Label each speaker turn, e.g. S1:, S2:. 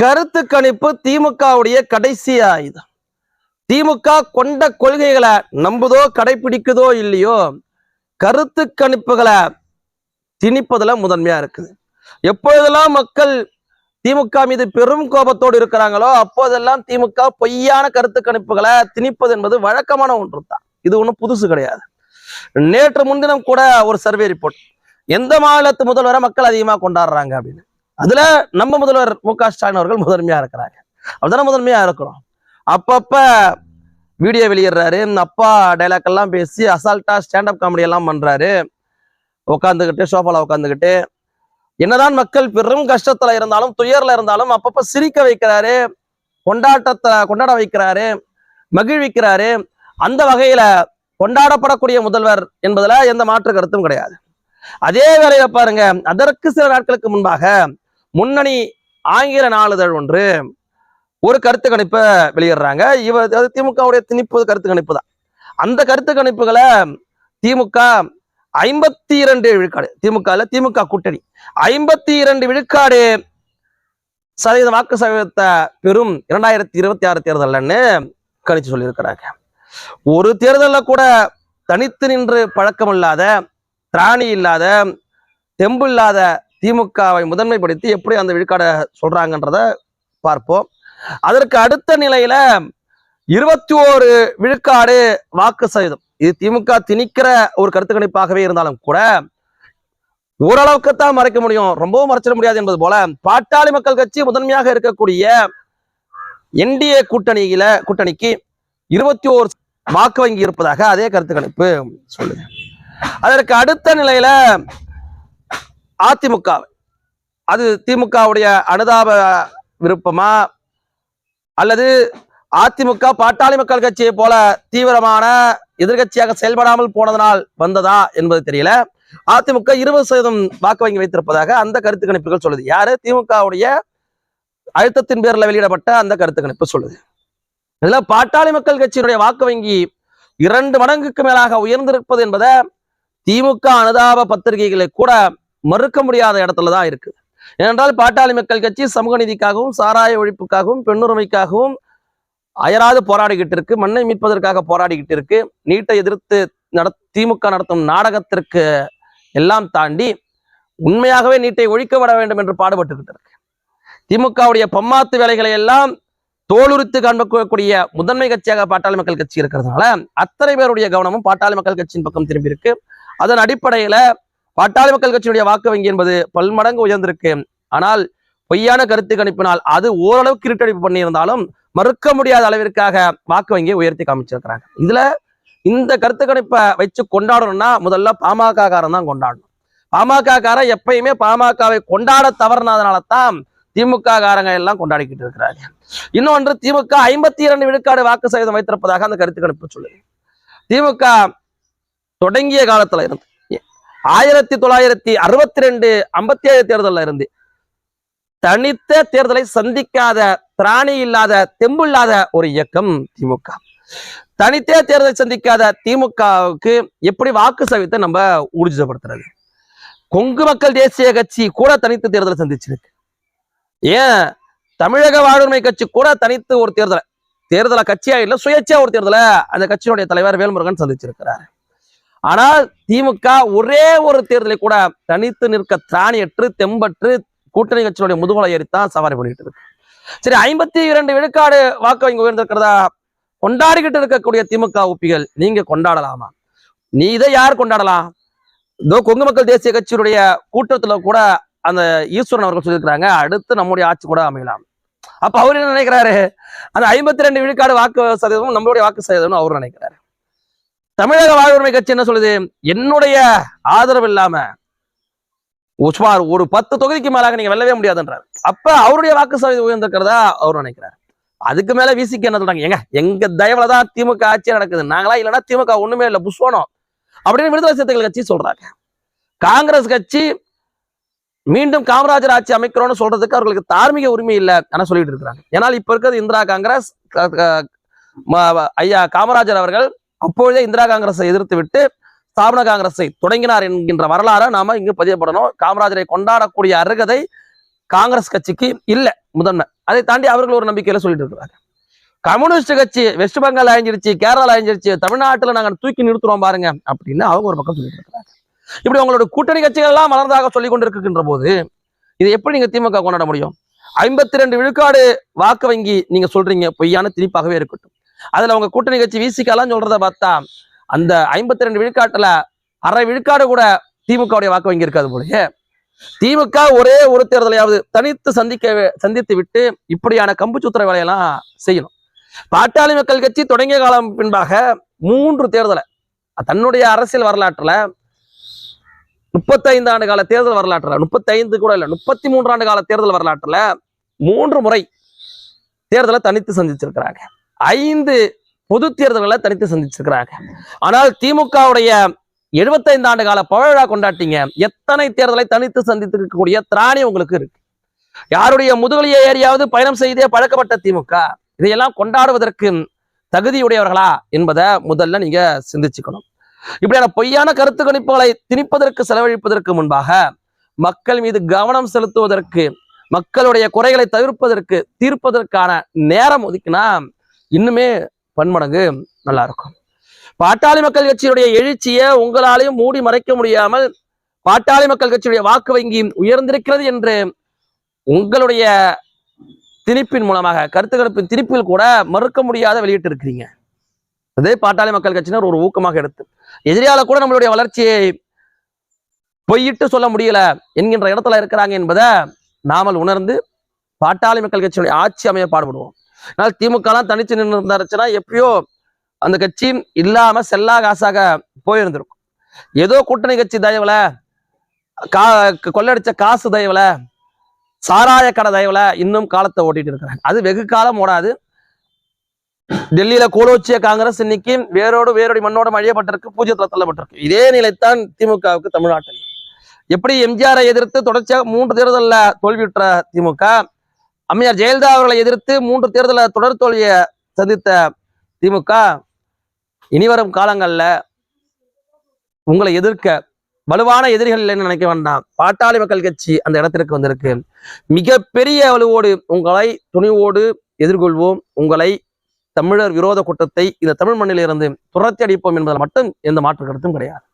S1: கருத்து கணிப்பு திமுகவுடைய கடைசி ஆயுதம். திமுக கொண்ட கொள்கைகளை நம்புதோ கடைபிடிக்குதோ இல்லையோ கருத்து கணிப்புகளை திணிப்பதுல முதன்மையா இருக்குது. எப்பொழுதெல்லாம் மக்கள் திமுக மீது பெரும் கோபத்தோடு இருக்கிறாங்களோ அப்போதெல்லாம் திமுக பொய்யான கருத்து கணிப்புகளை திணிப்பது என்பது வழக்கமான ஒன்று தான் இது ஒன்றும் புதுசு கிடையாது. நேற்று முன்தினம் கூட ஒரு சர்வே ரிப்போர்ட். எந்த மாநிலத்து முதல்வரை மக்கள் அதிகமாக கொண்டாடுறாங்க அப்படின்னு. அதுல நம்ம முதல்வர் மு க ஸ்டாலின் அவர்கள் முதன்மையா இருக்கிறாங்க. அப்படிதானே முதன்மையா இருக்கிறோம். அப்பப்ப வீடியோ வெளியிடுறாரு. இந்த அப்பா டைலாக் எல்லாம் பேசி அசால்ட்டா ஸ்டாண்டப் காமெடி எல்லாம் பண்றாரு. உட்காந்துக்கிட்டு சோஃபால உட்காந்துக்கிட்டு என்னதான் மக்கள் பெரும் கஷ்டத்துல இருந்தாலும் துயர்ல இருந்தாலும் அப்பப்ப சிரிக்க வைக்கிறாரு. கொண்டாட்டத்தை கொண்டாட வைக்கிறாரு. மகிழ்விக்கிறாரு. அந்த வகையில கொண்டாடப்படக்கூடிய முதல்வர் என்பதுல எந்த மாற்று கருத்தும் கிடையாது. அதே வேலையை பாருங்க அதற்கு சில நாட்களுக்கு முன்பாக முன்னணி ஆங்கில நாளிதழ் ஒன்று ஒரு கருத்து கணிப்பை வெளியிடுறாங்க. இவ அது திமுகவுடைய திணிப்பு கருத்து கணிப்பு தான். அந்த கருத்து கணிப்புகளை திமுக ஐம்பத்தி இரண்டு விழுக்காடு திமுக திமுக கூட்டணி. ஐம்பத்தி இரண்டு விழுக்காடு சதவீத வாக்கு சதவீதத்தை பெறும் இரண்டாயிரத்தி இருபத்தி ஆறு தேர்தல்னு கணிச்சு சொல்லியிருக்கிறாங்க. ஒரு தேர்தலில் கூட தனித்து நின்று பழக்கம் இல்லாத திராணி இல்லாத தெம்பு இல்லாத திமுகவை முதன்மைப்படுத்தி எப்படி அந்த விழுக்காடை சொல்றாங்கன்றத பார்ப்போம். அதற்கு அடுத்த நிலையில இருபத்தி ஓரு விழுக்காடு வாக்கு சதவீதம். இது திமுக திணிக்கிற ஒரு கருத்து கணிப்பாகவே இருந்தாலும் கூட ஓரளவுக்கு தான் மறைக்க முடியும். ரொம்பவும் மறைச்சிட முடியாது என்பது போல பாட்டாளி மக்கள் கட்சி முதன்மையாக இருக்கக்கூடிய என்டிஏ கூட்டணியில கூட்டணிக்கு இருபத்தி ஓரு வாக்கு வங்கி இருப்பதாக அதே கருத்து கணிப்பு சொல்லுது. அதற்கு அடுத்த நிலையில அதிமுக அது திமுகவுடைய அனுதாப விருப்பமா? அல்லது அதிமுக பாட்டாளி மக்கள் கட்சியை போல தீவிரமான எதிர்கட்சியாக செயல்படாமல் போனதனால் வந்ததா என்பது தெரியல. அதிமுக இருபது சதவீதம் வாக்கு வங்கி வைத்திருப்பதாக அந்த கருத்து கணிப்புகள் சொல்லுது. யாரு? திமுகவுடைய அழுத்தத்தின் பேர்ல வெளியிடப்பட்ட அந்த கருத்து கணிப்பு சொல்லுது. இதுல பாட்டாளி மக்கள் கட்சியினுடைய வாக்கு வங்கி இரண்டு மடங்குக்கு மேலாக உயர்ந்திருப்பது என்பதை திமுக அனுதாப பத்திரிகைகளை கூட மறுக்க முடியாத இடத்துல தான் இருக்கு. ஏனென்றால் பாட்டாளி மக்கள் கட்சி சமூக நீதிக்காகவும் சாராய ஒழிப்புக்காகவும் பெண்ணுரிமைக்காகவும் அயராது போராடிக்கிட்டு இருக்கு. மண்ணை மீட்பதற்காக போராடிக்கிட்டு இருக்கு. நீட்டை எதிர்த்து நட திமுக நடத்தும் நாடகத்திற்கு எல்லாம் தாண்டி உண்மையாகவே நீட்டை ஒழிக்கப்பட வேண்டும் என்று பாடுபட்டுக்கிட்டு இருக்கு. திமுகவுடைய பம்மாத்து வேலைகளை எல்லாம் தோலுரித்து காண்பக்கூடிய முதன்மை கட்சியாக பாட்டாளி மக்கள் கட்சி இருக்கிறதுனால அத்தனை பேருடைய கவனமும் பாட்டாளி மக்கள் கட்சியின் பக்கம் திரும்பி இருக்கு. அதன் அடிப்படையில பாட்டாளி மக்கள் கட்சியினுடைய வாக்கு வங்கி என்பது பல்மடங்கு உயர்ந்திருக்கு. ஆனால் பொய்யான கருத்து கணிப்பினால் அது ஓரளவுக்கு இருட்டடிப்பு பண்ணியிருந்தாலும் மறுக்க முடியாத அளவிற்காக வாக்கு வங்கியை உயர்த்தி காமிச்சிருக்கிறாங்க. இதுல இந்த கருத்து கணிப்பை வச்சு கொண்டாடணும்னா முதல்ல பாமக காரன் தான் கொண்டாடணும். பாமக காரன் எப்பயுமே பாமகவை கொண்டாட தவறுனதுனால தான் திமுக காரங்க எல்லாம் கொண்டாடிக்கிட்டு இருக்கிறாங்க. இன்னொன்று திமுக ஐம்பத்தி இரண்டு விழுக்காடு வாக்கு சதவீதம் வைத்திருப்பதாக அந்த கருத்து கணிப்பு சொல்லுது. திமுக தொடங்கிய காலத்துல இருந்து ஆயிரத்தி தொள்ளாயிரத்தி அறுபத்தி ரெண்டு ஐம்பத்தி ஏழு தேர்தலில் இருந்து தனித்த தேர்தலை சந்திக்காத திராணி இல்லாத தெம்பு இல்லாத ஒரு இயக்கம் திமுக. தனித்தே தேர்தலை சந்திக்காத திமுகவுக்கு எப்படி வாக்கு சவித்தை நம்ம ஊர்ஜிதப்படுத்துறது? கொங்கு மக்கள் தேசிய கட்சி கூட தனித்து தேர்தலை சந்திச்சிருக்கு. ஏன்? தமிழக வாழ்வுரிமை கட்சி கூட தனித்து ஒரு தேர்தலை தேர்தலை கட்சியா இல்லை சுயேட்சையா ஒரு தேர்தலை அந்த கட்சியினுடைய தலைவர் வேல்முருகன் சந்திச்சிருக்கிறார். ஆனால் திமுக ஒரே ஒரு தேர்தலை கூட தனித்து நிற்க திராணியற்று தெம்பற்று கூட்டணி கட்சியினுடைய முதுகலை ஏறித்தான் சவாரி பண்ணிட்டு இருக்கு. சரி ஐம்பத்தி இரண்டு விழுக்காடு வாக்கு இங்க உயர்ந்திருக்கிறதா? கொண்டாடிக்கிட்டு இருக்கக்கூடிய திமுக ஒப்பிகள் நீங்க கொண்டாடலாமா? நீ இதை யார் கொண்டாடலாம் இதோ கொங்கு மக்கள் தேசிய கட்சியினுடைய கூட்டத்துல கூட அந்த ஈஸ்வரன் அவர்கள் சொல்லியிருக்கிறாங்க அடுத்து நம்முடைய ஆட்சி கூட அமையலாம். அப்ப அவர் என்ன நினைக்கிறாரு? அந்த ஐம்பத்தி ரெண்டு விழுக்காடு வாக்கு சதவீதம் நம்மளுடைய வாக்கு சதவீதம் அவர் நினைக்கிறாரு. தமிழக வாழ்வுரிமை கட்சி என்ன சொல்லுது? என்னுடைய ஆதரவு இல்லாம சுமார் ஒரு பத்து தொகுதிக்கு மேலாக நீங்க வெல்லவே முடியாதுன்றாரு. அப்ப அவருடைய வாக்கு சதவீதம் உயர்ந்திருக்கிறதா அவர் நினைக்கிறார். அதுக்கு மேல விசிக்கு என்ன சொல்றாங்க? எங்க எங்க தயவுலதான் திமுக ஆட்சி நடக்குது. நாங்களா இல்லைன்னா திமுக ஒண்ணுமே இல்லை புஷ்வனோ அப்படின்னு விடுதலை சிறுத்தைகள் கட்சி சொல்றாங்க. காங்கிரஸ் கட்சி மீண்டும் காமராஜர் ஆட்சி அமைக்கிறோம்னு சொல்றதுக்கு அவர்களுக்கு தார்மீக உரிமை இல்லை ஆனா சொல்லிட்டு இருக்கிறாங்க. ஏன்னால் இப்ப இருக்கிறது இந்திரா காங்கிரஸ் ஐயா காமராஜர் அவர்கள் அப்பொழுதே இந்திரா காங்கிரஸை எதிர்த்து விட்டு ஸ்தாபன காங்கிரஸை தொடங்கினார் என்கின்ற வரலாறை நாம இங்கு பதியப்படணும். காமராஜரை கொண்டாடக்கூடிய அருகதை காங்கிரஸ் கட்சிக்கு இல்லை முதன்மை. அதை தாண்டி அவர்கள் ஒரு நம்பிக்கையில சொல்லிட்டு இருக்கிறாங்க. கம்யூனிஸ்ட் கட்சி வெஸ்ட் பெங்கால் அழிஞ்சிருச்சு கேரளா அழிஞ்சிருச்சு தமிழ்நாட்டுல நாங்க தூக்கி நிறுத்துறோம் பாருங்க அப்படின்னு அவங்க ஒரு பக்கம் சொல்லிட்டு இருக்கிறாங்க. இப்படி உங்களோட கூட்டணி கட்சிகள் எல்லாம் மலர்ந்தாக சொல்லி கொண்டிருக்கின்ற போது இதை எப்படி நீங்க திமுக கொண்டாட முடியும்? ஐம்பத்தி ரெண்டு விழுக்காடு வாக்கு வங்கி நீங்க சொல்றீங்க பொய்யான திணிப்பாகவே இருக்கட்டும். அதுல அவங்க கூட்டணி கட்சி விசிகாலாம் சொல்றத பார்த்தா அந்த ஐம்பத்தி ரெண்டு விழுக்காட்டுல அரை விழுக்காடு கூட திமுகவுடைய வாக்கு வங்கி இருக்காது போலயே. திமுக ஒரே ஒரு தேர்தலையாவது தனித்து சந்திக்க சந்தித்து விட்டு இப்படியான கம்பு சுத்திர வேலையெல்லாம் செய்யணும். பாட்டாளி மக்கள் கட்சி தொடங்கிய காலம் பின்பாக மூன்று தேர்தலை தன்னுடைய அரசியல் வரலாற்றுல முப்பத்தைந்து ஆண்டு கால தேர்தல் வரலாற்றுல முப்பத்தைந்து கூட இல்ல முப்பத்தி மூன்று ஆண்டு கால தேர்தல் வரலாற்றுல மூன்று முறை தேர்தலை தனித்து சந்திச்சிருக்கிறாங்க. ஐந்து பொது தேர்தல்களை தனித்து சந்திச்சிருக்கிறாங்க. ஆனால் திமுகவுடைய எழுபத்தைந்து ஆண்டு கால பழழா கொண்டாட்டிங்க. எத்தனை தேர்தலை தனித்து சந்தித்திருக்கக்கூடிய திராணி உங்களுக்கு இருக்கு. யாருடைய முதுகலிய ஏரியாவது பயணம் செய்தே பழக்கப்பட்ட திமுக இதையெல்லாம் கொண்டாடுவதற்கு தகுதியுடையவர்களா என்பதை முதல்ல நீங்க சிந்திச்சுக்கணும். இப்படியான பொய்யான கருத்து கணிப்புகளை திணிப்பதற்கு செலவழிப்பதற்கு முன்பாக மக்கள் மீது கவனம் செலுத்துவதற்கு மக்களுடைய குறைகளை தவிர்ப்பதற்கு தீர்ப்பதற்கான நேரம் ஒதுக்கினா இன்னுமே பன்மடங்கு நல்லா இருக்கும் பாட்டாளி மக்கள் கட்சியுடைய எழுச்சியை உங்களாலையும் மூடி மறைக்க முடியாமல் பாட்டாளி மக்கள் கட்சியுடைய வாக்கு வங்கி உயர்ந்திருக்கிறது என்று உங்களுடைய திணிப்பின் மூலமாக கருத்து கணிப்பின் திணிப்பில் கூட மறுக்க முடியாத வெளியிட்டு இருக்கிறீங்க அதே பாட்டாளி மக்கள் கட்சியினர் ஒரு ஊக்கமாக எடுத்து எதிரியால கூட நம்மளுடைய வளர்ச்சியை பொய்யிட்டு சொல்ல முடியல என்கின்ற இடத்துல இருக்கிறாங்க என்பதை நாமல் உணர்ந்து பாட்டாளி மக்கள் கட்சியுடைய ஆட்சி அமைய பாடுபடுவோம். அதனால் திமுக எல்லாம் தனிச்சு நின்று இருந்தாருச்சுன்னா எப்பயோ அந்த கட்சி இல்லாம செல்லா காசாக போயிருந்திருக்கும். ஏதோ கூட்டணி கட்சி தயவுல கா கொள்ளடிச்ச காசு தயவுல சாராய கடை தயவுல இன்னும் காலத்தை ஓட்டிட்டு இருக்கிறாங்க. அது வெகு காலம் ஓடாது. டெல்லியில கோலோச்சிய காங்கிரஸ் இன்னைக்கு வேரோடு வேரோடி மண்ணோட அழியப்பட்டிருக்கு பூஜ்யத்துல தள்ளப்பட்டிருக்கு. இதே நிலைத்தான் திமுகவுக்கு தமிழ்நாட்டில். எப்படி எம்ஜிஆரை எதிர்த்து தொடர்ச்சியாக மூன்று தேர்தலில் தோல்வியுற்ற திமுக அம்மையார் ஜெயலலிதா அவர்களை எதிர்த்து மூன்று தேர்தல தொடர் தோல்வியை சந்தித்த திமுக இனிவரும் காலங்கள்ல உங்களை எதிர்க்க வலுவான எதிரிகள் இல்லைன்னு நினைக்க வேண்டாம். பாட்டாளி மக்கள் கட்சி அந்த இடத்திற்கு வந்திருக்கு. மிகப்பெரிய வலுவோடு உங்களை துணிவோடு எதிர்கொள்வோம். உங்களை தமிழர் விரோத கூட்டத்தை இந்த தமிழ் மண்ணிலிருந்து துரத்தி அடிப்போம் என்பதில் மட்டும் எந்த மாற்று கருத்தும் கிடையாது.